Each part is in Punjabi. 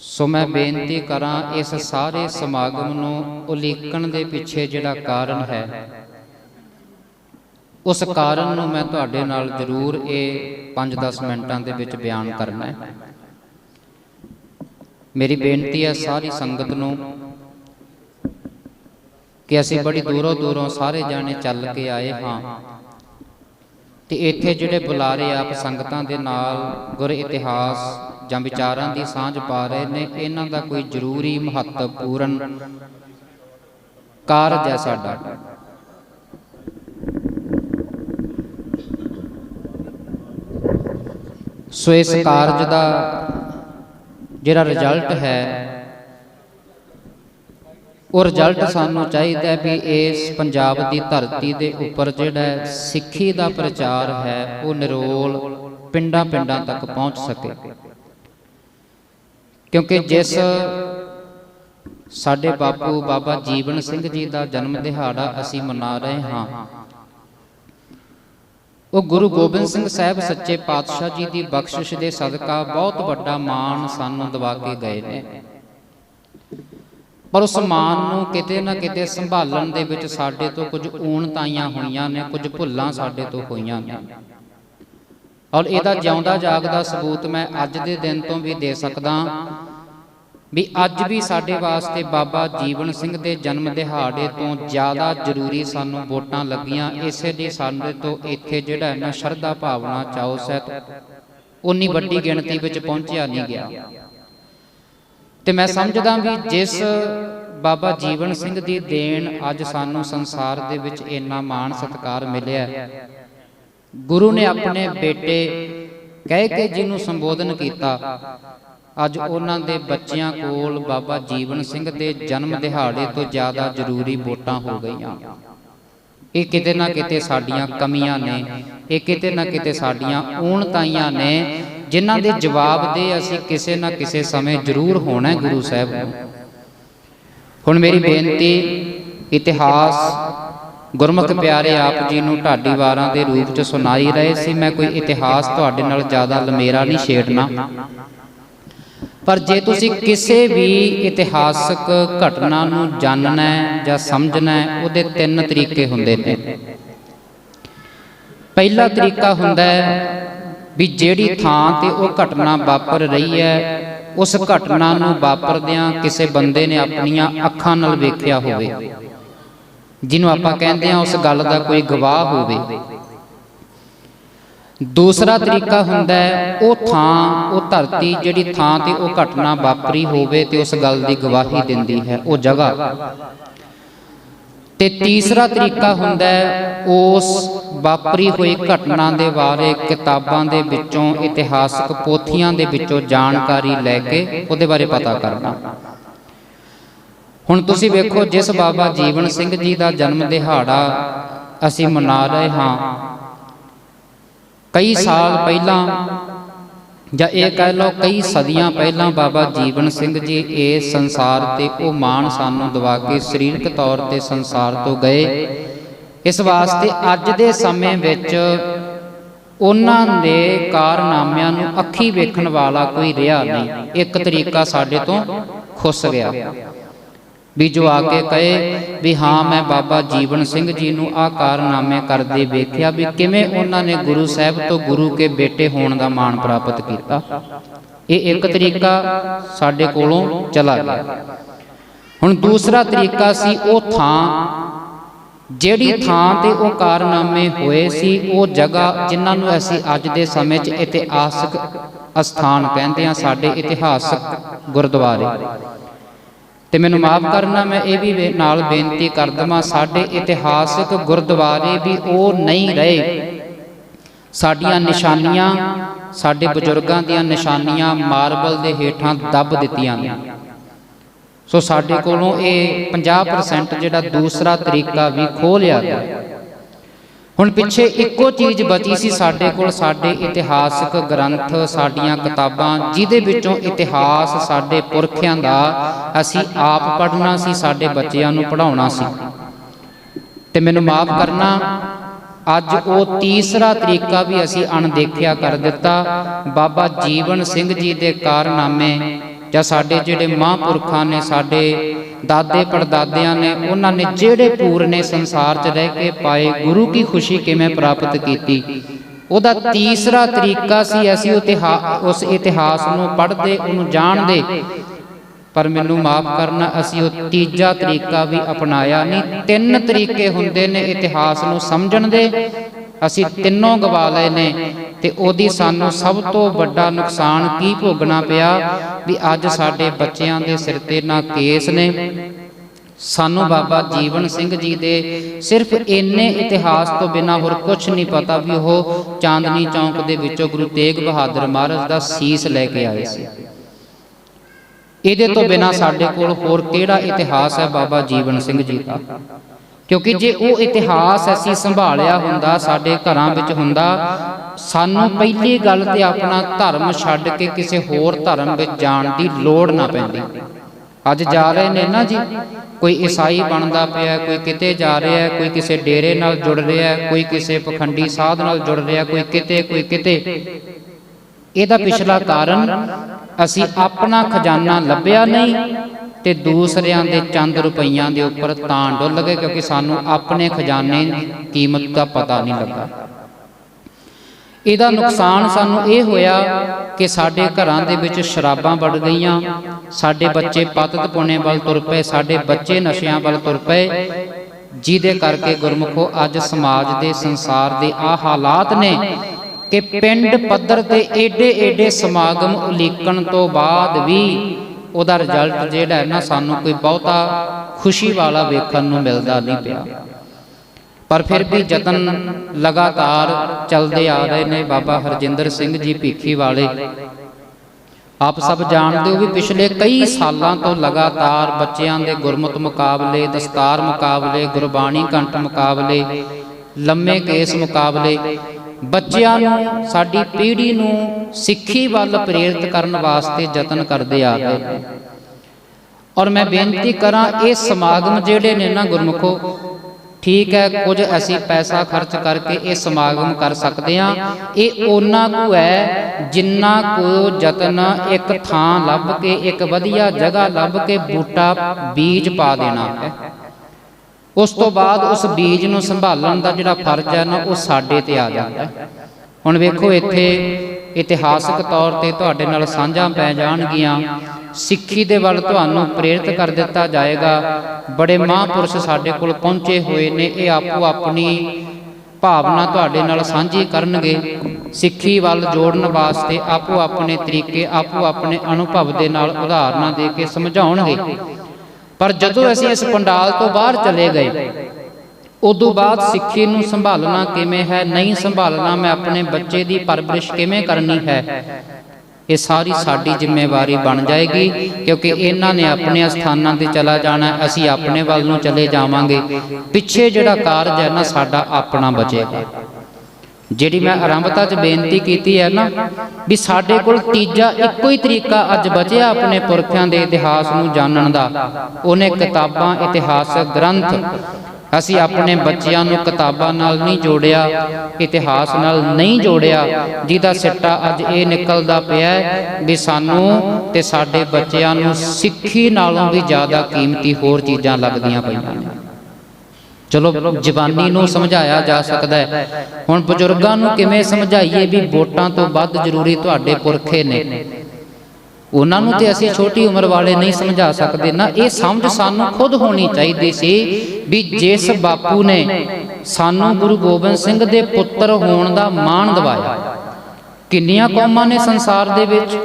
ਸੋ ਮੈਂ ਬੇਨਤੀ ਕਰਾਂ ਇਸ ਸਾਰੇ ਸਮਾਗਮ ਨੂੰ ਉਲੀਕਣ ਦੇ ਪਿੱਛੇ ਜਿਹੜਾ ਕਾਰਨ ਹੈ। ਉਸ ਕਾਰਨ ਨੂੰ ਮੈਂ ਤੁਹਾਡੇ ਨਾਲ ਜ਼ਰੂਰ ਇਹ 5-10 ਮਿੰਟਾਂ ਦੇ ਵਿੱਚ ਬਿਆਨ ਕਰਨਾ ਹੈ। ਮੇਰੀ ਬੇਨਤੀ ਹੈ ਸਾਰੀ ਸੰਗਤ ਨੂੰ ਕਿ ਅਸੀਂ ਬੜੀ ਦੂਰੋਂ ਦੂਰੋਂ ਸਾਰੇ ਜਾਣੇ ਚੱਲ ਕੇ ਆਏ ਹਾਂ। ਤੇ ਇੱਥੇ ਜਿਹੜੇ ਬੁਲਾਰੇ ਆਪ ਸੰਗਤਾਂ ਦੇ ਨਾਲ ਗੁਰ ਇਤਿਹਾਸ ਜਾਂ ਵਿਚਾਰਾਂ ਦੀ ਸਾਂਝ ਪਾ ਰਹੇ ਨੇ, ਇਹਨਾਂ ਦਾ ਕੋਈ ਜ਼ਰੂਰੀ ਮਹੱਤਵਪੂਰਨ ਕਾਰਜ ਹੈ ਸਾਡਾ। ਸੋ ਇਸ ਕਾਰਜ ਦਾ ਜਿਹੜਾ ਰਿਜ਼ਲਟ ਹੈ, ਉਹ ਰਿਜ਼ਲਟ ਸਾਨੂੰ ਚਾਹੀਦਾ ਹੈ ਵੀ ਇਸ ਪੰਜਾਬ ਦੀ ਧਰਤੀ ਦੇ ਉੱਪਰ ਜਿਹੜਾ ਸਿੱਖੀ ਦਾ ਪ੍ਰਚਾਰ ਹੈ, ਉਹ ਨਿਰੋਲ ਪਿੰਡਾਂ ਪਿੰਡਾਂ ਤੱਕ ਪਹੁੰਚ ਸਕੇ। ਕਿਉਂਕਿ ਜਿਸ ਸਾਡੇ ਬਾਪੂ ਬਾਬਾ ਜੀਵਨ ਸਿੰਘ ਜੀ ਦਾ ਜਨਮ ਦਿਹਾੜਾ ਅਸੀਂ ਮਨਾ ਰਹੇ ਹਾਂ। ਉਹ ਗੁਰੂ ਗੋਬਿੰਦ ਸਿੰਘ ਸਾਹਿਬ ਸੱਚੇ ਪਾਤਸ਼ਾਹ ਜੀ ਦੀ ਬਖਸ਼ਿਸ਼ ਦੇ ਸਦਕਾ ਬਹੁਤ ਵੱਡਾ ਮਾਣ ਸਾਨੂੰ ਦਿਵਾ ਕੇ ਗਏ ਨੇ। ਪਰ ਉਸ ਮਾਨ ਨੂੰ ਕਿਤੇ ਨਾ ਕਿਤੇ ਸੰਭਾਲਣ ਦੇ ਵਿੱਚ ਸਾਡੇ ਤੋਂ ਕੁਝ ਊਣਤਾਈਆਂ ਹੋਈਆਂ ਨੇ ਕੁਝ ਭੁੱਲਾਂ ਸਾਡੇ ਤੋਂ ਹੋਈਆਂ ਨੇ। ਔਰ ਇਹਦਾ ਜਿਉਂਦਾ ਜਾਗਦਾ ਸਬੂਤ ਮੈਂ ਅੱਜ ਦੇ ਦਿਨ ਤੋਂ ਵੀ ਦੇ ਸਕਦਾ। ਵੀ ਅੱਜ ਵੀ ਸਾਡੇ ਵਾਸਤੇ ਬਾਬਾ ਜੀਵਨ ਸਿੰਘ ਦੇ ਜਨਮ ਦਿਹਾੜੇ ਤੋਂ ਜ਼ਿਆਦਾ ਜ਼ਰੂਰੀ ਸਾਨੂੰ ਵੋਟਾਂ ਲੱਗੀਆਂ। ਇਸੇ ਲਈ ਸਾਡੇ ਤੋਂ ਇੱਥੇ ਜਿਹੜਾ ਨਾ ਸ਼ਰਧਾ ਭਾਵਨਾ ਚਾਉ ਸਹਿਤ ਉਨੀ ਵੱਡੀ ਗਿਣਤੀ ਵਿੱਚ ਪਹੁੰਚਿਆ ਨਹੀਂ ਗਿਆ। ਤੇ ਮੈਂ ਸਮਝਦਾ ਵੀ ਜਿਸ ਬਾਬਾ ਜੀਵਨ ਸਿੰਘ ਦੀ ਦੇਣ ਅੱਜ ਸਾਨੂੰ ਸੰਸਾਰ ਦੇ ਵਿੱਚ ਇੰਨਾ ਮਾਣ ਸਤਿਕਾਰ ਮਿਲਿਆ। ਗੁਰੂ ਨੇ ਆਪਣੇ ਬੇਟੇ ਕਹਿ ਕੇ ਜਿਹਨੂੰ ਸੰਬੋਧਨ ਕੀਤਾ। ਅੱਜ ਉਹਨਾਂ ਦੇ ਬੱਚਿਆਂ ਕੋਲ ਬਾਬਾ ਜੀਵਨ ਸਿੰਘ ਦੇ ਜਨਮ ਦਿਹਾੜੇ ਤੋਂ ਜ਼ਿਆਦਾ ਜ਼ਰੂਰੀ ਵੋਟਾਂ ਹੋ ਗਈਆਂ। ਇਹ ਕਿਤੇ ਨਾ ਕਿਤੇ ਸਾਡੀਆਂ ਕਮੀਆਂ ਨੇ। ਇਹ ਕਿਤੇ ਨਾ ਕਿਤੇ ਸਾਡੀਆਂ ਊਣਤਾਈਆਂ ਨੇ ਜਿਨ੍ਹਾਂ ਦੇ ਜਵਾਬ ਦੇ ਅਸੀਂ ਕਿਸੇ ਨਾ ਕਿਸੇ ਸਮੇਂ ਜ਼ਰੂਰ ਹੋਣਾ ਹੈ ਗੁਰੂ ਸਾਹਿਬ ਨੂੰ। ਹੁਣ ਮੇਰੀ ਬੇਨਤੀ ਇਤਿਹਾਸ ਗੁਰਮੁਖ ਪਿਆਰੇ ਆਪ ਜੀ ਨੂੰ ਢਾਡੀ ਵਾਰਾਂ ਦੇ ਰੂਪ ਚ ਸੁਣਾਈ ਰਹੇ ਸੀ ਮੈਂ ਕੋਈ ਇਤਿਹਾਸ ਤੁਹਾਡੇ ਨਾਲ ਜ਼ਿਆਦਾ ਲਮੇਰਾ ਨਹੀਂ ਛੇੜਨਾ। ਪਰ ਜੇ ਤੁਸੀਂ ਕਿਸੇ ਵੀ ਇਤਿਹਾਸਕ ਘਟਨਾ ਨੂੰ ਜਾਣਨਾ ਹੈ ਜਾਂ ਸਮਝਣਾ ਹੈ ਉਹਦੇ ਤਿੰਨ ਤਰੀਕੇ ਹੁੰਦੇ ਨੇ। ਪਹਿਲਾ ਤਰੀਕਾ ਹੁੰਦਾ ਹੈ ਵੀ ਜਿਹੜੀ ਥਾਂ ਤੇ ਉਹ ਘਟਨਾ ਵਾਪਰ ਰਹੀ ਹੈ ਉਸ ਘਟਨਾ ਨੂੰ ਵਾਪਰਦਿਆਂ ਕਿਸੇ ਬੰਦੇ ਨੇ ਆਪਣੀਆਂ ਅੱਖਾਂ ਨਾਲ ਵੇਖਿਆ ਹੋਵੇ। ਜਿਹਨੂੰ ਆਪਾਂ ਕਹਿੰਦੇ ਆ ਉਸ ਗੱਲ ਦਾ ਕੋਈ ਗਵਾਹ ਹੋਵੇ। ਦੂਸਰਾ ਤਰੀਕਾ ਹੁੰਦਾ ਹੈ ਉਹ ਥਾਂ ਉਹ ਧਰਤੀ ਜਿਹੜੀ ਥਾਂ ਤੇ ਉਹ ਘਟਨਾ ਵਾਪਰੀ ਹੋਵੇ ਤੇ ਉਸ ਗੱਲ ਦੀ ਗਵਾਹੀ ਦਿੰਦੀ ਹੈ ਉਹ ਜਗ੍ਹਾ। ਤੇ ਤੀਸਰਾ ਤਰੀਕਾ ਹੁੰਦਾ ਹੈ ਉਸ ਵਾਪਰੀ ਹੋਈ ਘਟਨਾ ਦੇ ਬਾਰੇ ਕਿਤਾਬਾਂ ਦੇ ਵਿੱਚੋਂ ਇਤਿਹਾਸਕ ਪੋਥੀਆਂ ਦੇ ਵਿੱਚੋਂ ਜਾਣਕਾਰੀ ਲੈ ਕੇ ਉਹਦੇ ਬਾਰੇ ਪਤਾ ਕਰਨਾ। ਹੁਣ ਤੁਸੀਂ ਵੇਖੋ ਜਿਸ ਬਾਬਾ ਜੀਵਨ ਸਿੰਘ ਜੀ ਦਾ ਜਨਮ ਦਿਹਾੜਾ ਅਸੀਂ ਮਨਾ ਰਹੇ ਹਾਂ। ਕਈ ਸਾਲ ਪਹਿਲਾਂ ਜਾਂ ਇਹ ਕਹਿ ਲਓ ਕਈ ਸਦੀਆਂ ਪਹਿਲਾਂ ਬਾਬਾ ਜੀਵਨ ਸਿੰਘ ਜੀ ਇਸ ਸੰਸਾਰ ਤੇ ਉਹ ਮਾਣ ਸਾਨੂੰ ਦਵਾ ਕੇ ਸਰੀਰਕ ਤੌਰ ਤੇ ਸੰਸਾਰ ਤੋਂ ਗਏ। ਇਸ ਵਾਸਤੇ ਅੱਜ ਦੇ ਸਮੇਂ ਵਿੱਚ ਉਹਨਾਂ ਦੇ ਕਾਰਨਾਮਿਆਂ ਨੂੰ ਅੱਖੀ ਵੇਖਣ ਵਾਲਾ ਕੋਈ ਰਿਹਾ ਨਹੀਂ। ਇੱਕ ਤਰੀਕਾ ਸਾਡੇ ਤੋਂ ਖੁੱਸ ਗਿਆ। ਵੀ ਜੋ ਆ ਕੇ ਕਹੇ ਵੀ ਹਾਂ ਮੈਂ ਬਾਬਾ ਜੀਵਨ ਸਿੰਘ ਜੀ ਨੂੰ ਆਹ ਕਾਰਨਾਮੇ ਕਰਦੇ ਵੇਖਿਆ ਵੀ ਕਿਵੇਂ ਉਹਨਾਂ ਨੇ ਗੁਰੂ ਸਾਹਿਬ ਤੋਂ ਗੁਰੂ ਕੇ ਬੇਟੇ ਹੋਣ ਦਾ ਮਾਣ ਪ੍ਰਾਪਤ ਕੀਤਾ। ਇਹ ਇੱਕ ਤਰੀਕਾ ਸਾਡੇ ਕੋਲੋਂ ਚਲਾ ਗਿਆ। ਹੁਣ ਦੂਸਰਾ ਤਰੀਕਾ ਸੀ ਉਹ ਥਾਂ। ਜਿਹੜੀ ਥਾਂ ਤੇ ਉਹ ਕਾਰਨਾਮੇ ਹੋਏ ਸੀ ਉਹ ਜਗ੍ਹਾ ਜਿਨ੍ਹਾਂ ਨੂੰ ਅਸੀਂ ਅੱਜ ਦੇ ਸਮੇਂ 'ਚ ਇਤਿਹਾਸਕ ਅਸਥਾਨ ਕਹਿੰਦੇ ਆ ਸਾਡੇ ਇਤਿਹਾਸਕ ਗੁਰਦੁਆਰੇ। ਤੇ ਮੈਨੂੰ ਮਾਫ ਕਰਨਾ ਮੈਂ ਇਹ ਵੀ ਨਾਲ ਬੇਨਤੀ ਕਰ ਦਵਾਂ ਸਾਡੇ ਇਤਿਹਾਸਕ ਗੁਰਦੁਆਰੇ ਵੀ ਉਹ ਨਹੀਂ ਰਹੇ। ਸਾਡੀਆਂ ਨਿਸ਼ਾਨੀਆਂ ਸਾਡੇ ਬਜ਼ੁਰਗਾਂ ਦੀਆਂ ਨਿਸ਼ਾਨੀਆਂ ਮਾਰਬਲ ਦੇ ਹੇਠਾਂ ਦੱਬ ਦਿੱਤੀਆਂ ਨੇ ਸੋ ਸਾਡੇ ਕੋਲੋਂ ਇਹ 50% ਜਿਹੜਾ ਦੂਸਰਾ ਤਰੀਕਾ ਵੀ ਖੋਹ ਲਿਆ ਗਿਆ। ਹੁਣ ਪਿੱਛੇ ਇੱਕੋ ਚੀਜ਼ ਬਚੀ ਸੀ ਸਾਡੇ ਕੋਲ ਸਾਡੇ ਇਤਿਹਾਸਕ ਗ੍ਰੰਥ ਸਾਡੀਆਂ ਕਿਤਾਬਾਂ ਜਿਹਦੇ ਵਿੱਚੋਂ ਇਤਿਹਾਸ ਸਾਡੇ ਪੁਰਖਿਆਂ ਦਾ ਅਸੀਂ ਆਪ ਪੜ੍ਹਨਾ ਸੀ ਸਾਡੇ ਬੱਚਿਆਂ ਨੂੰ ਪੜ੍ਹਾਉਣਾ ਸੀ। ਤੇ ਮੈਨੂੰ ਮਾਫ ਕਰਨਾ ਅੱਜ ਉਹ ਤੀਸਰਾ ਤਰੀਕਾ ਵੀ ਅਸੀਂ ਅਣਦੇਖਿਆ ਕਰ ਦਿੱਤਾ। ਬਾਬਾ ਜੀਵਨ ਸਿੰਘ ਜੀ ਦੇ ਕਾਰਨਾਮੇ ਜਾਂ ਸਾਡੇ ਜਿਹੜੇ ਮਹਾਂਪੁਰਖਾਂ ਨੇ ਸਾਡੇ ਦਾਦੇ ਪੜਦਾਦਿਆਂ ਨੇ ਉਹਨਾਂ ਨੇ ਜਿਹੜੇ ਪੂਰਨੇ ਸੰਸਾਰ 'ਚ ਰਹਿ ਕੇ ਪਾਏ ਗੁਰੂ ਕੀ ਖੁਸ਼ੀ ਕਿਵੇਂ ਪ੍ਰਾਪਤ ਕੀਤੀ? ਉਹਦਾ ਤੀਸਰਾ ਤਰੀਕਾ ਸੀ ਅਸੀਂ ਉਸ ਇਤਿਹਾਸ ਨੂੰ ਪੜ੍ਹਦੇ ਉਹਨੂੰ ਜਾਣਦੇ। ਪਰ ਮੈਨੂੰ ਮਾਫ ਕਰਨਾ ਅਸੀਂ ਉਹ ਤੀਜਾ ਤਰੀਕਾ ਵੀ ਅਪਣਾਇਆ ਨਹੀਂ। ਤਿੰਨ ਤਰੀਕੇ ਹੁੰਦੇ ਨੇ ਇਤਿਹਾਸ ਨੂੰ ਸਮਝਣ ਦੇ। ਅਸੀਂ ਤਿੰਨੋਂ ਗਵਾ ਲਏ ਨੇ। ਤੇ ਉਹਦੀ ਸਾਨੂੰ ਸਭ ਤੋਂ ਵੱਡਾ ਨੁਕਸਾਨ ਕੀ ਭੋਗਣਾ ਪਿਆ ਵੀ ਅੱਜ ਸਾਡੇ ਬੱਚਿਆਂ ਦੇ ਸਿਰ ਤੇ ਨਾ ਕੇਸ ਨੇ? ਸਾਨੂੰ ਬਾਬਾ ਜੀਵਨ ਸਿੰਘ ਜੀ ਦੇ ਸਿਰਫ ਇੰਨੇ ਇਤਿਹਾਸ ਤੋਂ ਬਿਨਾ ਹੋਰ ਕੁਝ ਨਹੀਂ ਪਤਾ ਵੀ ਉਹ ਚਾਂਦਨੀ ਚੌਂਕ ਦੇ ਵਿੱਚੋਂ ਗੁਰੂ ਤੇਗ ਬਹਾਦਰ ਮਹਾਰਾਜ ਦਾ ਸੀਸ ਲੈ ਕੇ ਆਏ ਸੀ। ਇਹਦੇ ਤੋਂ ਬਿਨਾ ਸਾਡੇ ਕੋਲ ਹੋਰ ਕਿਹੜਾ ਇਤਿਹਾਸ ਹੈ ਬਾਬਾ ਜੀਵਨ ਸਿੰਘ ਜੀ ਦਾ? ਕਿਉਂਕਿ ਜੇ ਉਹ ਇਤਿਹਾਸ ਅਸੀਂ ਸੰਭਾਲਿਆ ਹੁੰਦਾ ਸਾਡੇ ਘਰਾਂ ਵਿੱਚ ਹੁੰਦਾ ਸਾਨੂੰ ਪਹਿਲੀ ਗੱਲ ਤੇ ਆਪਣਾ ਧਰਮ ਛੱਡ ਕੇ ਕਿਸੇ ਹੋਰ ਧਰਮ ਵਿੱਚ ਜਾਣ ਦੀ ਲੋੜ ਨਾ ਪੈਂਦੀ। ਅੱਜ ਜਾ ਰਹੇ ਨੇ ਨਾ ਜੀ ਕੋਈ ਈਸਾਈ ਬਣਦਾ ਪਿਆ ਕੋਈ ਕਿਤੇ ਜਾ ਰਿਹਾ ਕੋਈ ਕਿਸੇ ਡੇਰੇ ਨਾਲ ਜੁੜ ਰਿਹਾ ਕੋਈ ਕਿਸੇ ਪਖੰਡੀ ਸਾਧ ਨਾਲ ਜੁੜ ਰਿਹਾ ਕੋਈ ਕਿਤੇ ਕੋਈ ਕਿਤੇ। ਇਹਦਾ ਪਿਛਲਾ ਕਾਰਨ ਅਸੀਂ ਆਪਣਾ ਖਜ਼ਾਨਾ ਲੱਭਿਆ ਨਹੀਂ। ਤੇ ਦੂਸਰਿਆਂ ਦੇ ਚੰਦ ਰੁਪਈਆਂ ਦੇ ਉੱਪਰ ਤਾਂ ਡੁੱਲ ਗਏ ਕਿਉਂਕਿ ਸਾਨੂੰ ਆਪਣੇ ਖਜ਼ਾਨੇ ਦੀ ਕੀਮਤ ਦਾ ਪਤਾ ਨਹੀਂ ਲੱਗਾ। ਇਹਦਾ ਨੁਕਸਾਨ ਸਾਨੂੰ ਇਹ ਹੋਇਆ ਕਿ ਸਾਡੇ ਘਰਾਂ ਦੇ ਵਿੱਚ ਸ਼ਰਾਬਾਂ ਵੜ ਗਈਆਂ, ਸਾਡੇ ਬੱਚੇ ਪਤਤ ਪੁਣੇ ਵੱਲ ਤੁਰ ਪਏ, ਸਾਡੇ ਬੱਚੇ ਨਸ਼ਿਆਂ ਵੱਲ ਤੁਰ ਪਏ, ਜਿਹਦੇ ਕਰਕੇ ਗੁਰਮੁਖੋ ਅੱਜ ਸਮਾਜ ਦੇ, ਸੰਸਾਰ ਦੇ ਆ ਹਾਲਾਤ ਨੇ ਕਿ ਪਿੰਡ ਪੱਧਰ ਤੇ ਏਡੇ ਏਡੇ ਸਮਾਗਮ ਉਲੀਕਣ ਤੋਂ ਬਾਅਦ ਵੀ ਉਹਦਾ ਰਿਜ਼ਲਟ ਜਿਹੜਾ ਹੈ ਨਾ ਸਾਨੂੰ ਕੋਈ ਬਹੁਤਾ ਖੁਸ਼ੀ ਵਾਲਾ ਵੇਖਣ ਨੂੰ ਮਿਲਦਾ ਨਹੀਂ ਪਿਆ। ਪਰ ਫਿਰ ਵੀ ਯਤਨ ਲਗਾਤਾਰ ਚੱਲਦੇ ਆ ਰਹੇ ਨੇ ਬਾਬਾ ਹਰਜਿੰਦਰ ਸਿੰਘ ਜੀ ਭੀਖੀ ਵਾਲੇ। ਆਪ ਸਭ ਜਾਣਦੇ ਹੋ ਵੀ ਪਿਛਲੇ ਕਈ ਸਾਲਾਂ ਤੋਂ ਲਗਾਤਾਰ ਬੱਚਿਆਂ ਦੇ ਗੁਰਮਤ ਮੁਕਾਬਲੇ, ਦਸਤਾਰ ਮੁਕਾਬਲੇ, ਗੁਰਬਾਣੀ ਕੰਠ ਮੁਕਾਬਲੇ, ਲੰਮੇ ਕੇਸ ਮੁਕਾਬਲੇ ਬੱਚਿਆਂ ਨੂੰ, ਸਾਡੀ ਪੀੜ੍ਹੀ ਨੂੰ ਸਿੱਖੀ ਵੱਲ ਪ੍ਰੇਰਿਤ ਕਰਨ ਵਾਸਤੇ ਯਤਨ ਕਰਦੇ ਆ ਰਹੇ ਔਰ ਮੈਂ ਬੇਨਤੀ ਕਰਾਂ, ਇਹ ਸਮਾਗਮ ਜਿਹੜੇ ਨੇ ਨਾ ਗੁਰਮੁਖੋ, ਠੀਕ ਹੈ, ਕੁਝ ਅਸੀਂ ਪੈਸਾ ਖਰਚ ਕਰਕੇ ਇਹ ਸਮਾਗਮ ਕਰ ਸਕਦੇ ਹਾਂ। ਇਹ ਉਹਨਾਂ ਕੁ ਹੈ ਜਿੰਨਾ ਕੋ ਯਤਨ ਇੱਕ ਥਾਂ ਲੱਭ ਕੇ, ਇੱਕ ਵਧੀਆ ਜਗ੍ਹਾ ਲੱਭ ਕੇ ਬੂਟਾ ਬੀਜ ਪਾ ਦੇਣਾ ਹੈ। ਉਸ ਤੋਂ ਬਾਅਦ ਉਸ ਬੀਜ ਨੂੰ ਸੰਭਾਲਣ ਦਾ ਜਿਹੜਾ ਫਰਜ਼ ਹੈ ਨਾ ਉਹ ਸਾਡੇ ਤੇ ਆ ਜਾਂਦਾ ਹੈ। ਹੁਣ ਵੇਖੋ ਇੱਥੇ ਇਤਿਹਾਸਕ ਤੌਰ ਤੇ ਤੁਹਾਡੇ ਨਾਲ ਸਾਂਝਾਂ ਪੈ ਜਾਣਗੀਆਂ। ਸਿੱਖੀ ਦੇ ਵੱਲ ਤੁਹਾਨੂੰ ਪ੍ਰੇਰਿਤ ਕਰ ਦਿੱਤਾ ਜਾਏਗਾ। ਬੜੇ ਮਹਾਂਪੁਰਸ਼ ਸਾਡੇ ਕੋਲ ਪਹੁੰਚੇ ਹੋਏ ਨੇ ਇਹ ਆਪੋ ਆਪਣੀ ਭਾਵਨਾ ਤੁਹਾਡੇ ਨਾਲ ਸਾਂਝੀ ਕਰਨਗੇ। ਸਿੱਖੀ ਵੱਲ ਜੋੜਨ ਵਾਸਤੇ ਆਪੋ ਆਪਣੇ ਤਰੀਕੇ ਆਪੋ ਆਪਣੇ ਅਨੁਭਵ ਦੇ ਨਾਲ ਉਦਾਹਰਨਾਂ ਦੇ ਕੇ ਸਮਝਾਉਣਗੇ। ਪਰ ਜਦੋਂ ਅਸੀਂ ਇਸ ਪੰਡਾਲ ਤੋਂ ਬਾਹਰ ਚਲੇ ਗਏ ਉਦੋਂ ਬਾਅਦ ਸਿੱਖੀ ਨੂੰ ਸੰਭਾਲਣਾ ਕਿਵੇਂ ਹੈ ਨਹੀਂ ਸੰਭਾਲਣਾ ਮੈਂ ਆਪਣੇ ਬੱਚੇ ਦੀ ਪਰਵਰਿਸ਼ ਕਿਵੇਂ ਕਰਨੀ ਹੈ। ਇਹ ਸਾਰੀ ਸਾਡੀ ਜ਼ਿੰਮੇਵਾਰੀ ਬਣ ਜਾਏਗੀ ਕਿਉਂਕਿ ਇਹਨਾਂ ਨੇ ਆਪਣੇ ਸਥਾਨਾਂ ਤੇ ਚਲਾ ਜਾਣਾ ਅਸੀਂ ਆਪਣੇ ਵੱਲ ਨੂੰ ਚਲੇ ਜਾਵਾਂਗੇ। ਪਿੱਛੇ ਜਿਹੜਾ ਕਾਰਜ ਹੈ ਨਾ ਸਾਡਾ ਆਪਣਾ ਬਚੇਗਾ। ਜਿਹੜੀ ਮੈਂ ਆਰੰਭਤਾ 'ਚ ਬੇਨਤੀ ਕੀਤੀ ਹੈ ਨਾ, ਵੀ ਸਾਡੇ ਕੋਲ ਤੀਜਾ ਇੱਕੋ ਹੀ ਤਰੀਕਾ ਅੱਜ ਬਚਿਆ ਆਪਣੇ ਪੁਰਖਿਆਂ ਦੇ ਇਤਿਹਾਸ ਨੂੰ ਜਾਣਨ ਦਾ। ਉਹਨੇ ਕਿਤਾਬਾਂ ਇਤਿਹਾਸਕ ਗ੍ਰੰਥ, ਅਸੀਂ ਆਪਣੇ ਬੱਚਿਆਂ ਨੂੰ ਕਿਤਾਬਾਂ ਨਾਲ ਨਹੀਂ ਜੋੜਿਆ, ਇਤਿਹਾਸ ਨਾਲ ਨਹੀਂ ਜੋੜਿਆ, ਜਿਹਦਾ ਸਿੱਟਾ ਅੱਜ ਇਹ ਨਿਕਲਦਾ ਪਿਆ ਵੀ ਸਾਨੂੰ ਤੇ ਸਾਡੇ ਬੱਚਿਆਂ ਨੂੰ ਸਿੱਖੀ ਨਾਲੋਂ ਵੀ ਜ਼ਿਆਦਾ ਕੀਮਤੀ ਹੋਰ ਚੀਜ਼ਾਂ ਲੱਗਦੀਆਂ ਪਈਆਂ ਨੇ। ਚਲੋ ਜ਼ਬਾਨੀ ਨੂੰ ਸਮਝਾਇਆ ਜਾ ਸਕਦਾ ਹੈ। ਹੁਣ ਬਜ਼ੁਰਗਾਂ ਨੂੰ ਕਿਵੇਂ ਸਮਝਾਈਏ ਵੀ ਵੋਟਾਂ ਤੋਂ ਵੱਧ ਜ਼ਰੂਰੀ ਤੁਹਾਡੇ ਪੁਰਖੇ ਨੇ? ਉਹਨਾਂ ਨੂੰ ਤੇ ਅਸੀਂ ਛੋਟੀ ਉਮਰ ਵਾਲੇ ਨਹੀਂ ਸਮਝਾ ਸਕਦੇ ਨਾ। ਇਹ ਸਮਝ ਸਾਨੂੰ ਖੁਦ ਹੋਣੀ ਚਾਹੀਦੀ ਸੀ ਵੀ ਜਿਸ ਬਾਪੂ ਨੇ ਸਾਨੂੰ ਗੁਰੂ ਗੋਬਿੰਦ ਸਿੰਘ ਦੇ ਪੁੱਤਰ ਹੋਣ ਦਾ ਮਾਣ ਦਿਵਾਇਆ। ਕਿੰਨੀਆਂ ਕੌਮਾਂ ਨੇ ਸੰਸਾਰ ਦੇ ਵਿੱਚ?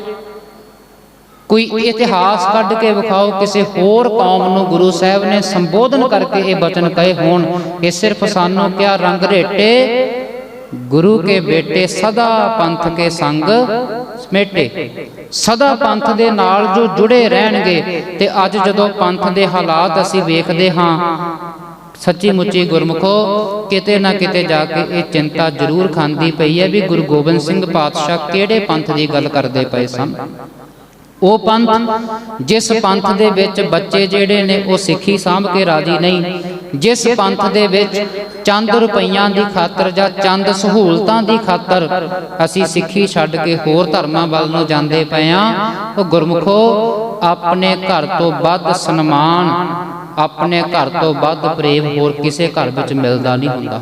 ਕੋਈ ਇਤਿਹਾਸ ਕੱਢ ਕੇ ਵਿਖਾਓ, ਕਿਸੇ ਹੋਰ ਕੌਮ ਨੂੰ ਗੁਰੂ ਸਾਹਿਬ ਨੇ ਸੰਬੋਧਨ ਕਰਕੇ ਇਹ ਬਚਨ ਕਹੇ ਹੋਣ, ਇਹ ਸਿਰਫ ਸਾਨੂੰ ਕਿਹਾ, ਰੰਗ ਰੇਟੇ, ਗੁਰੂ ਕੇ ਬੇਟੇ ਸਦਾ ਪੰਥ ਕੇ ਸੰਗ ਸਮੇਟੇ। ਸਦਾ ਪੰਥ ਦੇ ਨਾਲ ਜੋ ਜੁੜੇ ਰਹਿਣਗੇ ਤੇ ਅੱਜ ਜਦੋਂ ਪੰਥ ਦੇ ਹਾਲਾਤ ਅਸੀਂ ਵੇਖਦੇ ਹਾਂ, ਸੱਚੀ ਮੁੱਚੀ ਗੁਰਮੁਖੋ, ਕਿਤੇ ਨਾ ਕਿਤੇ ਜਾ ਕੇ ਇਹ ਚਿੰਤਾ ਜ਼ਰੂਰ ਖਾਂਦੀ ਪਈ ਹੈ ਵੀ ਗੁਰੂ ਗੋਬਿੰਦ ਸਿੰਘ ਪਾਤਸ਼ਾਹ ਕਿਹੜੇ ਪੰਥ ਦੀ ਗੱਲ ਕਰਦੇ ਪਏ ਸਨ। ਉਹ ਪੰਥ, ਜਿਸ ਪੰਥ ਦੇ ਵਿੱਚ ਬੱਚੇ ਜਿਹੜੇ ਨੇ ਉਹ ਸਿੱਖੀ ਸਾਂਭ ਕੇ ਰਾਜੀ ਨਹੀਂ, ਜਿਸ ਪੰਥ ਦੇ ਵਿੱਚ ਚੰਦ ਰੁਪਈਆਂ ਦੀ ਖਾਤਰ ਜਾਂ ਚੰਦ ਸਹੂਲਤਾਂ ਦੀ ਖਾਤਰ ਅਸੀਂ ਸਿੱਖੀ ਛੱਡ ਕੇ ਹੋਰ ਧਰਮਾਂ ਵੱਲ ਨੂੰ ਜਾਂਦੇ ਪਏ ਆ ਉਹ ਗੁਰਮੁਖੋ, ਆਪਣੇ ਘਰ ਤੋਂ ਵੱਧ ਸਨਮਾਨ, ਆਪਣੇ ਘਰ ਤੋਂ ਵੱਧ ਪ੍ਰੇਮ ਹੋਰ ਕਿਸੇ ਘਰ ਵਿੱਚ ਮਿਲਦਾ ਨਹੀਂ ਹੁੰਦਾ।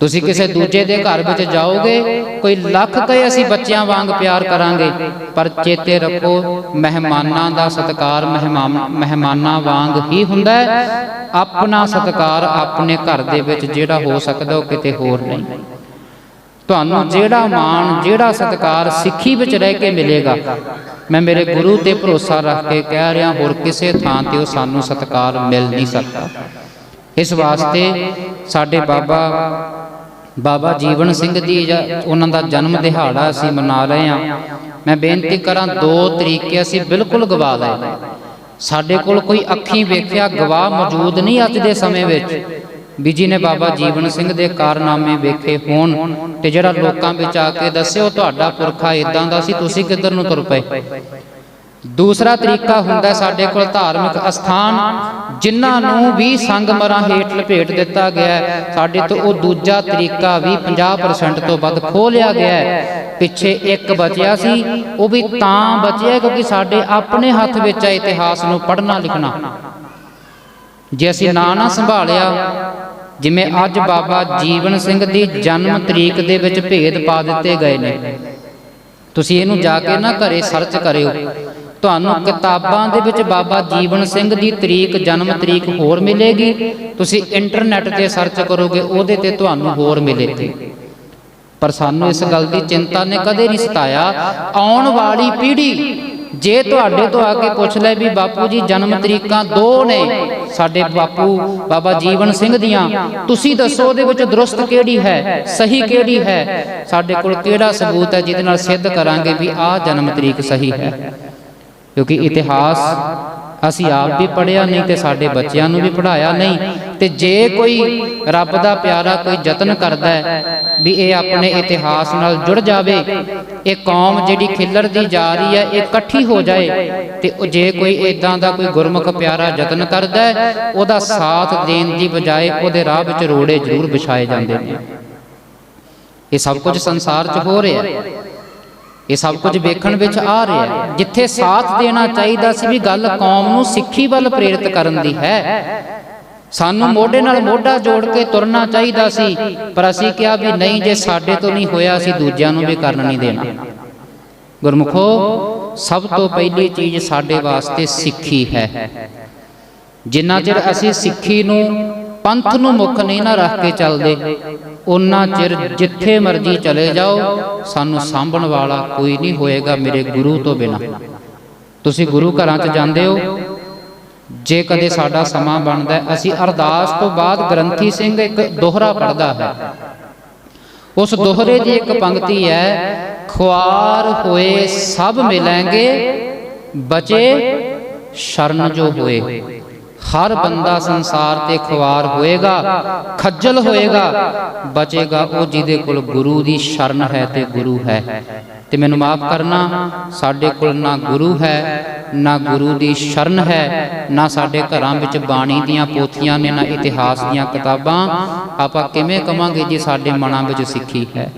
ਤੁਸੀਂ ਕਿਸੇ ਦੂਜੇ ਦੇ ਘਰ ਵਿੱਚ ਜਾਓਗੇ ਕੋਈ ਲੱਖ ਕਹੇ ਅਸੀਂ ਬੱਚਿਆਂ ਵਾਂਗ ਪਿਆਰ ਕਰਾਂਗੇ ਪਰ ਚੇਤੇ ਰੱਖੋ ਮਹਿਮਾਨਾਂ ਦਾ ਸਤਿਕਾਰ ਮਹਿਮਾਨ ਵਾਂਗ ਹੀ ਹੁੰਦਾ ਹੈ। ਆਪਣਾ ਸਤਿਕਾਰ ਆਪਣੇ ਘਰ ਦੇ ਵਿੱਚ ਜਿਹੜਾ ਹੋ ਸਕਦਾ ਉਹ ਕਿਤੇ ਹੋਰ ਨਹੀਂ। ਤੁਹਾਨੂੰ ਜਿਹੜਾ ਮਾਣ ਜਿਹੜਾ ਸਤਿਕਾਰ ਸਿੱਖੀ ਵਿੱਚ ਰਹਿ ਕੇ ਮਿਲੇਗਾ ਮੈਂ ਮੇਰੇ ਗੁਰੂ ਤੇ ਭਰੋਸਾ ਰੱਖ ਕੇ ਕਹਿ ਰਿਹਾ ਹੋਰ ਕਿਸੇ ਥਾਂ ਤੇ ਉਹ ਸਾਨੂੰ ਸਤਿਕਾਰ ਮਿਲ ਨਹੀਂ ਸਕਦਾ। ਇਸ ਵਾਸਤੇ ਸਾਡੇ ਬਾਬਾ ਬਾਬਾ ਜੀਵਨ ਸਿੰਘ ਦੀ ਜਾਂ ਉਹਨਾਂ ਦਾ ਜਨਮ ਦਿਹਾੜਾ ਅਸੀਂ ਮਨਾ ਰਹੇ ਹਾਂ। ਮੈਂ ਬੇਨਤੀ ਕਰਾਂ ਦੋ ਤਰੀਕੇ ਅਸੀਂ ਬਿਲਕੁਲ ਗਵਾ ਲਏ ਸਾਡੇ ਕੋਲ ਕੋਈ ਅੱਖੀਂ ਵੇਖਿਆ ਗਵਾਹ ਮੌਜੂਦ ਨਹੀਂ ਅੱਜ ਦੇ ਸਮੇਂ ਵਿੱਚ। ਵੀ ਜੀ ਨੇ ਬਾਬਾ ਜੀਵਨ ਸਿੰਘ ਦੇ ਕਾਰਨਾਮੇ ਵੇਖੇ ਹੋਣ ਤੇ ਜਿਹੜਾ ਲੋਕਾਂ ਵਿੱਚ ਆ ਕੇ ਦੱਸਿਓ ਤੁਹਾਡਾ ਪੁਰਖਾ ਇਦਾਂ ਦਾ ਸੀ ਤੁਸੀਂ ਕਿੱਧਰ ਨੂੰ ਤੁਰ ਪਏ? ਦੂਸਰਾ ਤਰੀਕਾ ਹੁੰਦਾ ਸਾਡੇ ਕੋਲ ਧਾਰਮਿਕ ਅਸਥਾਨ, ਜਿਨ੍ਹਾਂ ਨੂੰ ਵੀ ਸੰਗਮਰਾਂ ਹੇਠ ਲਪੇਟ ਦਿੱਤਾ ਗਿਆ ਹੈ। ਸਾਡੇ ਤੋਂ ਉਹ ਦੂਜਾ ਤਰੀਕਾ ਵੀ 50% ਤੋਂ ਵੱਧ ਖੋਹ ਗਿਆ ਹੈ। ਪਿੱਛੇ ਇੱਕ ਬਚਿਆ ਸੀ, ਉਹ ਵੀ ਤਾਂ ਬਚਿਆ ਕਿਉਂਕਿ ਸਾਡੇ ਆਪਣੇ ਹੱਥ ਵਿੱਚ ਹੈ ਇਤਿਹਾਸ ਨੂੰ ਪੜ੍ਹਨਾ ਲਿਖਣਾ। ਜੇ ਅਸੀਂ ਨਾਂ ਨਾ ਸੰਭਾਲਿਆ, ਜਿਵੇਂ ਅੱਜ ਬਾਬਾ ਜੀਵਨ ਸਿੰਘ ਦੀ ਜਨਮ ਤਰੀਕ ਦੇ ਵਿੱਚ ਭੇਦ ਪਾ ਦਿੱਤੇ ਗਏ ਨੇ। ਤੁਸੀਂ ਇਹਨੂੰ ਜਾ ਕੇ ਨਾ ਘਰੇ ਸਰਚ ਕਰਿਓ। ਤੁਹਾਨੂੰ ਕਿਤਾਬਾਂ ਦੇ ਵਿੱਚ ਬਾਬਾ ਜੀਵਨ ਸਿੰਘ ਦੀ ਤਰੀਕ ਜਨਮ ਤਰੀਕ ਹੋਰ ਮਿਲੇਗੀ। ਤੁਸੀਂ ਇੰਟਰਨੈਟ ਤੇ ਸਰਚ ਕਰੋਗੇ ਉਹਦੇ ਤੇ ਤੁਹਾਨੂੰ ਹੋਰ ਮਿਲੇਗੀ। ਪਰ ਸਾਨੂੰ ਇਸ ਗੱਲ ਦੀ ਚਿੰਤਾ ਨੇ ਕਦੇ ਨਹੀਂ ਸਤਾਇਆ। ਆਉਣ ਵਾਲੀ ਪੀੜ੍ਹੀ ਜੇ ਤੁਹਾਡੇ ਤੋਂ ਆ ਕੇ ਪੁੱਛ ਲੈ ਵੀ ਬਾਪੂ ਜੀ ਜਨਮ ਤਰੀਕਾਂ ਦੋ ਨੇ ਸਾਡੇ ਬਾਪੂ ਬਾਬਾ ਜੀਵਨ ਸਿੰਘ ਦੀਆਂ ਤੁਸੀਂ ਦੱਸੋ ਉਹਦੇ ਵਿੱਚ ਦਰੁਸਤ ਕਿਹੜੀ ਹੈ ਸਹੀ ਕਿਹੜੀ ਹੈ? ਸਾਡੇ ਕੋਲ ਕਿਹੜਾ ਸਬੂਤ ਹੈ ਜਿਹਦੇ ਨਾਲ ਸਿੱਧ ਕਰਾਂਗੇ ਵੀ ਆਹ ਜਨਮ ਤਰੀਕ ਸਹੀ ਹੈ? ਕਿਉਂਕਿ ਇਤਿਹਾਸ ਅਸੀਂ ਆਪ ਵੀ ਪੜਿਆ ਨਹੀਂ ਤੇ ਸਾਡੇ ਬੱਚਿਆਂ ਨੂੰ ਵੀ ਪੜਾਇਆ ਨਹੀਂ। ਤੇ ਜੇ ਕੋਈ ਰੱਬ ਦਾ ਪਿਆਰਾ ਕੋਈ ਯਤਨ ਕਰਦਾ ਹੈ ਵੀ ਇਹ ਆਪਣੇ ਇਤਿਹਾਸ ਨਾਲ ਜੁੜ ਜਾਵੇ ਇਹ ਕੌਮ ਜਿਹੜੀ ਖਿੱਲਰਦੀ ਜਾ ਰਹੀ ਹੈ ਇਹ ਇਕੱਠੀ ਹੋ ਜਾਏ ਤੇ ਉਹ ਜੇ ਕੋਈ ਇਦਾਂ ਦਾ ਕੋਈ ਗੁਰਮੁਖ ਪਿਆਰਾ ਯਤਨ ਕਰਦਾ ਹੈ ਉਹਦਾ ਸਾਥ ਦੇਣ ਦੀ ਬਜਾਏ ਉਹਦੇ ਰਾਹ ਵਿੱਚ ਰੋੜੇ ਜ਼ਰੂਰ ਵਿਛਾਏ ਜਾਂਦੇ ਨੇ। ਇਹ ਸਭ ਕੁਝ ਸੰਸਾਰ 'ਚ ਹੋ। ਰਿਹਾ ਹੈ। ਇਹ ਸਭ ਕੁਝ ਵੇਖਣ ਵਿੱਚ ਆ ਰਿਹਾ ਹੈ ਜਿੱਥੇ ਸਾਥ ਦੇਣਾ ਚਾਹੀਦਾ ਸੀ ਵੀ ਗੱਲ ਕੌਮ ਨੂੰ ਸਿੱਖੀ ਵੱਲ ਪ੍ਰੇਰਿਤ ਕਰਨ ਦੀ ਹੈ। ਸਾਨੂੰ ਮੋਢੇ ਨਾਲ ਮੋਢਾ ਜੋੜ ਕੇ ਤੁਰਨਾ ਚਾਹੀਦਾ ਸੀ ਪਰ ਅਸੀਂ ਕਿਹਾ ਵੀ ਨਹੀਂ ਜੇ ਸਾਡੇ ਤੋਂ ਨਹੀਂ ਹੋਇਆ ਅਸੀਂ ਦੂਜਿਆਂ ਨੂੰ ਵੀ ਕਰਨ ਨਹੀਂ ਦੇਣਾ। ਗੁਰਮੁਖੋ ਸਭ ਤੋਂ ਪਹਿਲੀ ਚੀਜ਼ ਸਾਡੇ ਵਾਸਤੇ ਸਿੱਖੀ ਹੈ। ਜਿੰਨਾ ਚਿਰ ਅਸੀਂ ਸਿੱਖੀ ਨੂੰ ਪੰਥ ਨੂੰ ਮੁੱਖ ਨਹੀਂ ਨਾ ਰੱਖ ਕੇ ਚੱਲਦੇ ਉਹਨਾਂ ਚਿਰ ਜਿੱਥੇ ਮਰਜ਼ੀ ਚਲੇ ਜਾਓ ਸਾਨੂੰ ਸਾਂਭਣ ਵਾਲਾ ਕੋਈ ਨਹੀਂ ਹੋਏਗਾ ਮੇਰੇ ਗੁਰੂ ਤੋਂ ਬਿਨਾ। ਤੁਸੀਂ ਗੁਰੂ ਘਰਾਂ 'ਚ ਜਾਂਦੇ ਹੋ। ਜੇ ਕਦੇ ਸਾਡਾ ਸਮਾਂ ਬਣਦਾ ਹੈ, ਅਸੀਂ ਅਰਦਾਸ ਤੋਂ ਬਾਅਦ ਗ੍ਰੰਥੀ ਸਿੰਘ ਇੱਕ ਦੋਹਰਾ ਪੜਦਾ ਹੈ। ਉਸ ਦੋਹਰੇ ਦੀ ਇੱਕ ਪੰਕਤੀ ਹੈ ਖੁਆਰ ਹੋਏ ਸਭ ਮਿਲਾਂਗੇ ਬਚੇ ਸ਼ਰਨ ਜੋ ਹੋਏ। ਹਰ ਬੰਦਾ ਸੰਸਾਰ ਤੇ ਖਵਾਰ ਹੋਏਗਾ, ਖੱਜਲ ਹੋਏਗਾ, ਬਚੇਗਾ ਉਹ ਜਿਹਦੇ ਕੋਲ ਗੁਰੂ ਦੀ ਸ਼ਰਨ ਹੈ ਤੇ ਗੁਰੂ ਹੈ। ਤੇ ਮੈਨੂੰ ਮਾਫ ਕਰਨਾ, ਸਾਡੇ ਕੋਲ ਨਾ ਗੁਰੂ ਹੈ, ਨਾ ਗੁਰੂ ਦੀ ਸ਼ਰਨ ਹੈ, ਨਾ ਸਾਡੇ ਘਰਾਂ ਵਿੱਚ ਬਾਣੀ ਦੀਆਂ ਪੋਥੀਆਂ ਨੇ, ਨਾ ਇਤਿਹਾਸ ਦੀਆਂ ਕਿਤਾਬਾਂ। ਆਪਾਂ ਕਿਵੇਂ ਕਵਾਂਗੇ ਜੀ ਸਾਡੇ ਮਨਾਂ ਵਿੱਚ ਸਿੱਖੀ ਹੈ?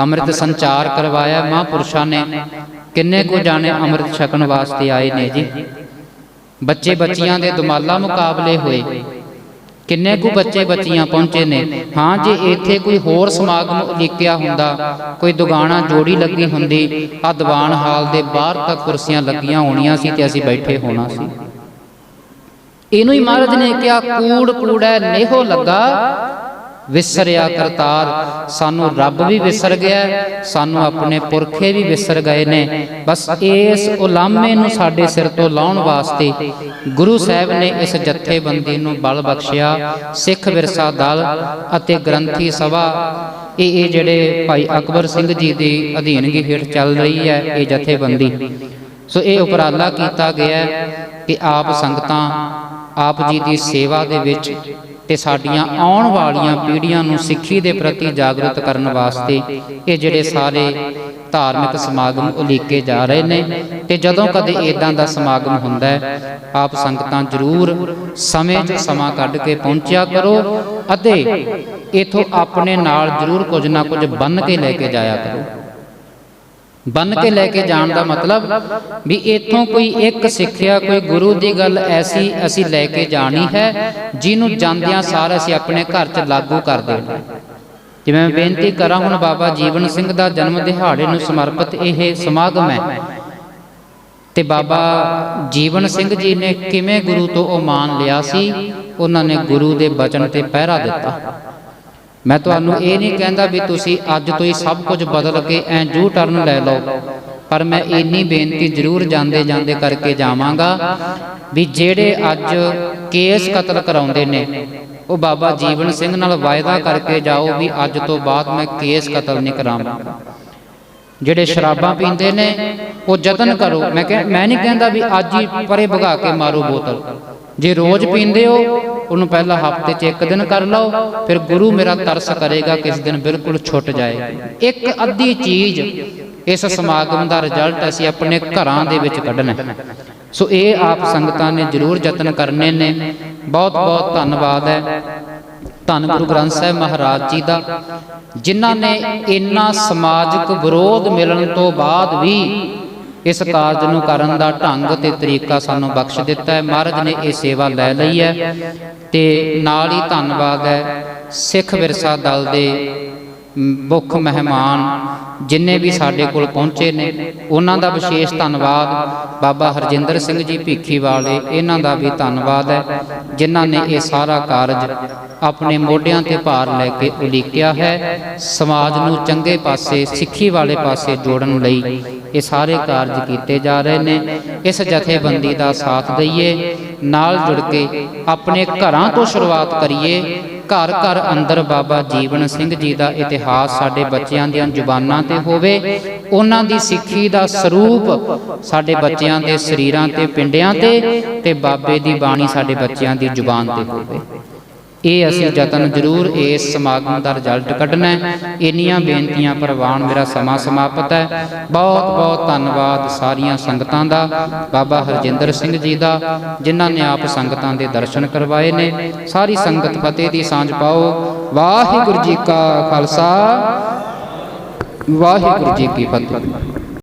ਅੰਮ੍ਰਿਤ ਸੰਚਾਰ ਕਰਵਾਇਆ ਮਹਾਂਪੁਰਸ਼ਾਂ ਨੇ। ਕਿੰਨੇ ਕੋ ਜਾਣੇ ਅੰਮ੍ਰਿਤ ਛਕਣ ਵਾਸਤੇ ਆਏ ਨੇ ਜੀ? ਬੱਚੇ ਬੱਚੀਆਂ ਦੇ ਦੁਮਾਲਾ ਮੁਕਾਬਲੇ ਹੋਏ। ਕਿੰਨੇ ਕੁ ਬੱਚੇ ਬੱਚੀਆਂ ਪਹੁੰਚੇ ਨੇ? ਹਾਂ ਜੇ ਇੱਥੇ ਕੋਈ ਹੋਰ ਸਮਾਗਮ ਉਲੀਕਿਆ ਹੁੰਦਾ ਕੋਈ ਦੁਗਾਣਾ ਜੋੜੀ ਲੱਗੀ ਹੁੰਦੀ ਆ ਦੀਵਾਨ ਹਾਲ ਦੇ ਬਾਹਰ ਤੱਕ ਕੁਰਸੀਆਂ ਲੱਗੀਆਂ ਹੋਣੀਆਂ ਸੀ ਤੇ ਅਸੀਂ ਬੈਠੇ ਹੋਣਾ ਸੀ। ਇਹਨੂੰ ਹੀ ਮਹਾਰਾਜ ਨੇ ਕਿਹਾ ਕੂੜ ਕੂੜੈ ਨੇਹੋ ਲੱਗਾ। ਵਿਸਰਿਆ ਕਰਤਾਰ। ਸਾਨੂੰ ਰੱਬ ਵੀ ਵਿਸਰ ਗਿਆ ਸਾਨੂੰ ਆਪਣੇ ਪੁਰਖੇ ਵੀ ਵਿਸਰ ਗਏ ਨੇ। ਬਸ ਇਸ ਉਲਾਮੇ ਨੂੰ ਸਾਡੇ ਸਿਰ ਤੋਂ ਲਾਉਣ ਵਾਸਤੇ ਗੁਰੂ ਸਾਹਿਬ ਨੇ ਇਸ ਜਥੇਬੰਦੀ ਨੂੰ ਬਲ ਬਖਸ਼ਿਆ। ਸਿੱਖ ਵਿਰਸਾ ਦਲ ਅਤੇ ਗ੍ਰੰਥੀ ਸਭਾ, ਇਹ ਇਹ ਜਿਹੜੇ ਭਾਈ ਅਕਬਰ ਸਿੰਘ ਜੀ ਦੀ ਅਧੀਨਗੀ ਹੇਠ ਚੱਲ ਰਹੀ ਹੈ, ਇਹ ਜਥੇਬੰਦੀ। ਸੋ ਇਹ ਉਪਰਾਲਾ ਕੀਤਾ ਗਿਆ ਕਿ ਆਪ ਸੰਗਤਾਂ, ਆਪ ਜੀ ਦੀ ਸੇਵਾ ਦੇ ਵਿੱਚ ਤੇ ਸਾਡੀਆਂ ਆਉਣ ਵਾਲੀਆਂ ਪੀੜ੍ਹੀਆਂ ਨੂੰ ਸਿੱਖੀ ਦੇ ਪ੍ਰਤੀ ਜਾਗਰੂਕ ਕਰਨ ਵਾਸਤੇ ਇਹ ਜਿਹੜੇ ਸਾਰੇ ਧਾਰਮਿਕ ਸਮਾਗਮ ਉਲੀਕੇ ਜਾ ਰਹੇ ਨੇ। ਤੇ ਜਦੋਂ ਕਦੇ ਇਦਾਂ ਦਾ ਸਮਾਗਮ ਹੁੰਦਾ ਹੈ, ਆਪ ਸੰਗਤਾਂ ਜ਼ਰੂਰ ਸਮੇਂ 'ਚ ਸਮਾਂ ਕੱਢ ਕੇ ਪਹੁੰਚਿਆ ਕਰੋ ਅਤੇ ਇਥੋਂ ਆਪਣੇ ਨਾਲ ਜ਼ਰੂਰ ਕੁਝ ਨਾ ਕੁਝ ਬੰਨ ਕੇ ਲੈ ਕੇ ਜਾਇਆ ਕਰੋ। ਬੰਨ ਕੇ ਲੈ ਕੇ ਜਾਣ ਦਾ ਮਤਲਬ ਵੀ ਇੱਥੋਂ ਕੋਈ ਇੱਕ ਸਿੱਖਿਆ, ਕੋਈ ਗੁਰੂ ਦੀ ਗੱਲ ਐਸੀ ਅਸੀਂ ਲੈ ਕੇ ਜਾਣੀ ਹੈ, ਜਿਹਨੂੰ ਜਾਂਦਿਆਂ ਸਾਰ ਅਸੀਂ ਆਪਣੇ ਘਰ 'ਚ ਲਾਗੂ ਕਰ ਦੇਣਾ ਜਿਵੇਂ ਮੈਂ ਬੇਨਤੀ ਕਰਾਂ, ਹੁਣ ਬਾਬਾ ਜੀਵਨ ਸਿੰਘ ਦਾ ਜਨਮ ਦਿਹਾੜੇ ਨੂੰ ਸਮਰਪਿਤ ਇਹ ਸਮਾਗਮ ਹੈ। ਤੇ ਬਾਬਾ ਜੀਵਨ ਸਿੰਘ ਜੀ ਨੇ ਕਿਵੇਂ ਗੁਰੂ ਤੋਂ ਉਹ ਮਾਨ ਲਿਆ ਸੀ, ਉਹਨਾਂ ਨੇ ਗੁਰੂ ਦੇ ਬਚਨ ਤੇ ਪਹਿਰਾ ਦਿੱਤਾ। ਮੈਂ ਤੁਹਾਨੂੰ ਇਹ ਨਹੀਂ ਕਹਿੰਦਾ ਵੀ ਤੁਸੀਂ ਅੱਜ ਤੋਂ ਹੀ ਸਭ ਕੁਝ ਬਦਲ ਕੇ ਐ ਜੂ ਟਰਨ ਲੈ ਲਓ, ਪਰ ਮੈਂ ਇੰਨੀ ਬੇਨਤੀ ਜ਼ਰੂਰ ਜਾਂਦੇ ਜਾਂਦੇ ਕਰਕੇ ਜਾਵਾਂਗਾ ਵੀ ਜਿਹੜੇ ਅੱਜ ਕੇਸ ਕਤਲ ਕਰਾਉਂਦੇ ਨੇ, ਉਹ ਬਾਬਾ ਜੀਵਨ ਸਿੰਘ ਨਾਲ ਵਾਅਦਾ ਕਰਕੇ ਜਾਓ ਵੀ ਅੱਜ ਤੋਂ ਬਾਅਦ ਮੈਂ ਕੇਸ ਕਤਲ ਨਹੀਂ ਕਰਾਵਾਂਗਾ। ਜਿਹੜੇ ਸ਼ਰਾਬਾਂ ਪੀਂਦੇ ਨੇ, ਉਹ ਯਤਨ ਕਰੋ। ਮੈਂ ਕਹਿ ਮੈਂ ਨਹੀਂ ਕਹਿੰਦਾ ਵੀ ਅੱਜ ਹੀ ਪਰੇ ਭਗਾ ਕੇ ਮਾਰੋ ਬੋਤਲ। ਜੇ ਰੋਜ਼ ਪੀਂਦੇ ਹੋ, ਉਹਨੂੰ ਪਹਿਲਾਂ ਹਫ਼ਤੇ 'ਚ ਇੱਕ ਦਿਨ ਕਰ ਲਓ, ਫਿਰ ਗੁਰੂ ਮੇਰਾ ਤਰਸ ਕਰੇਗਾ ਕਿਸ ਦਿਨ ਬਿਲਕੁਲ ਛੁੱਟ ਜਾਏ। ਇੱਕ ਅੱਧੀ ਚੀਜ਼ ਇਸ ਸਮਾਗਮ ਦਾ ਰਿਜ਼ਲਟ ਅਸੀਂ ਆਪਣੇ ਘਰਾਂ ਦੇ ਵਿੱਚ ਕੱਢਣਾ ਸੋ ਇਹ ਆਪ ਸੰਗਤਾਂ ਨੇ ਜ਼ਰੂਰ ਯਤਨ ਕਰਨੇ ਨੇ। ਬਹੁਤ ਬਹੁਤ ਧੰਨਵਾਦ ਹੈ। ਧੰਨ ਗੁਰੂ ਗ੍ਰੰਥ ਸਾਹਿਬ ਮਹਾਰਾਜ ਜੀ ਦਾ, ਜਿਨ੍ਹਾਂ ਨੇ ਇੰਨਾ ਸਮਾਜਿਕ ਵਿਰੋਧ ਮਿਲਣ ਤੋਂ ਬਾਅਦ ਵੀ ਇਸ ਕਾਰਜ ਨੂੰ ਕਰਨ ਦਾ ਢੰਗ ਤੇ ਤਰੀਕਾ ਸਾਨੂੰ ਬਖਸ਼ ਦਿੱਤਾ ਹੈ। ਮਹਾਰਾਜ ਨੇ ਇਹ ਸੇਵਾ ਲੈ ਲਈ ਹੈ ਤੇ ਨਾਲ ਹੀ ਧੰਨਵਾਦ ਹੈ। ਸਿੱਖ ਵਿਰਸਾ ਦਲ ਦੇ ਮੁੱਖ ਮਹਿਮਾਨ ਜਿੰਨੇ ਵੀ ਸਾਡੇ ਕੋਲ ਪਹੁੰਚੇ ਨੇ, ਉਹਨਾਂ ਦਾ ਵਿਸ਼ੇਸ਼ ਧੰਨਵਾਦ ਬਾਬਾ ਹਰਜਿੰਦਰ ਸਿੰਘ ਜੀ ਭੀਖੀ ਵਾਲੇ, ਇਹਨਾਂ ਦਾ ਵੀ ਧੰਨਵਾਦ ਹੈ, ਜਿਨ੍ਹਾਂ ਨੇ ਇਹ ਸਾਰਾ ਕਾਰਜ ਆਪਣੇ ਮੋਢਿਆਂ ਤੇ ਭਾਰ ਲੈ ਕੇ ਉਲੀਕਿਆ ਹੈ। ਸਮਾਜ ਨੂੰ ਚੰਗੇ ਪਾਸੇ, ਸਿੱਖੀ ਵਾਲੇ ਪਾਸੇ ਜੋੜਨ ਲਈ ਇਹ ਸਾਰੇ ਕਾਰਜ ਕੀਤੇ ਜਾ ਰਹੇ ਨੇ। ਇਸ ਜਥੇਬੰਦੀ ਦਾ ਸਾਥ ਦਈਏ। ਨਾਲ ਜੁੜ ਕੇ ਆਪਣੇ ਘਰਾਂ ਤੋਂ ਸ਼ੁਰੂਆਤ ਕਰੀਏ। ਘਰ ਘਰ ਅੰਦਰ ਬਾਬਾ ਜੀਵਨ ਸਿੰਘ ਜੀ ਦਾ ਇਤਿਹਾਸ ਸਾਡੇ ਬੱਚਿਆਂ ਦੀਆਂ ਜ਼ੁਬਾਨਾਂ ਤੇ ਹੋਵੇ। ਉਹਨਾਂ ਦੀ ਸਿੱਖੀ ਦਾ ਸਰੂਪ ਸਾਡੇ ਬੱਚਿਆਂ ਦੇ ਸਰੀਰਾਂ ਤੇ ਪਿੰਡਿਆਂ ਤੇ ਤੇ ਬਾਬੇ ਦੀ ਬਾਣੀ ਸਾਡੇ ਬੱਚਿਆਂ ਦੀ ਜ਼ੁਬਾਨ ਤੇ ਹੋਵੇ। ਇਹ ਅਸੀਂ ਯਤਨ ਜ਼ਰੂਰ ਇਸ ਸਮਾਗਮ ਦਾ ਰਿਜ਼ਲਟ ਕੱਢਣਾ ਇੰਨੀਆਂ ਬੇਨਤੀਆਂ ਪ੍ਰਵਾਨ ਮੇਰਾ ਸਮਾਂ ਸਮਾਪਤ ਹੈ। ਬਹੁਤ ਬਹੁਤ ਧੰਨਵਾਦ ਸਾਰੀਆਂ ਸੰਗਤਾਂ ਦਾ, ਬਾਬਾ ਹਰਜਿੰਦਰ ਸਿੰਘ ਜੀ ਦਾ, ਜਿਨ੍ਹਾਂ ਨੇ ਆਪ ਸੰਗਤਾਂ ਦੇ ਦਰਸ਼ਨ ਕਰਵਾਏ ਨੇ। ਸਾਰੀ ਸੰਗਤ ਫਤਿਹ ਦੀ ਸਾਂਝ ਪਾਓ। ਵਾਹਿਗੁਰੂ ਜੀ ਕਾ ਖਾਲਸਾ। ਵਾਹਿਗੁਰੂ ਜੀ ਕੀ ਫਤਿਹ।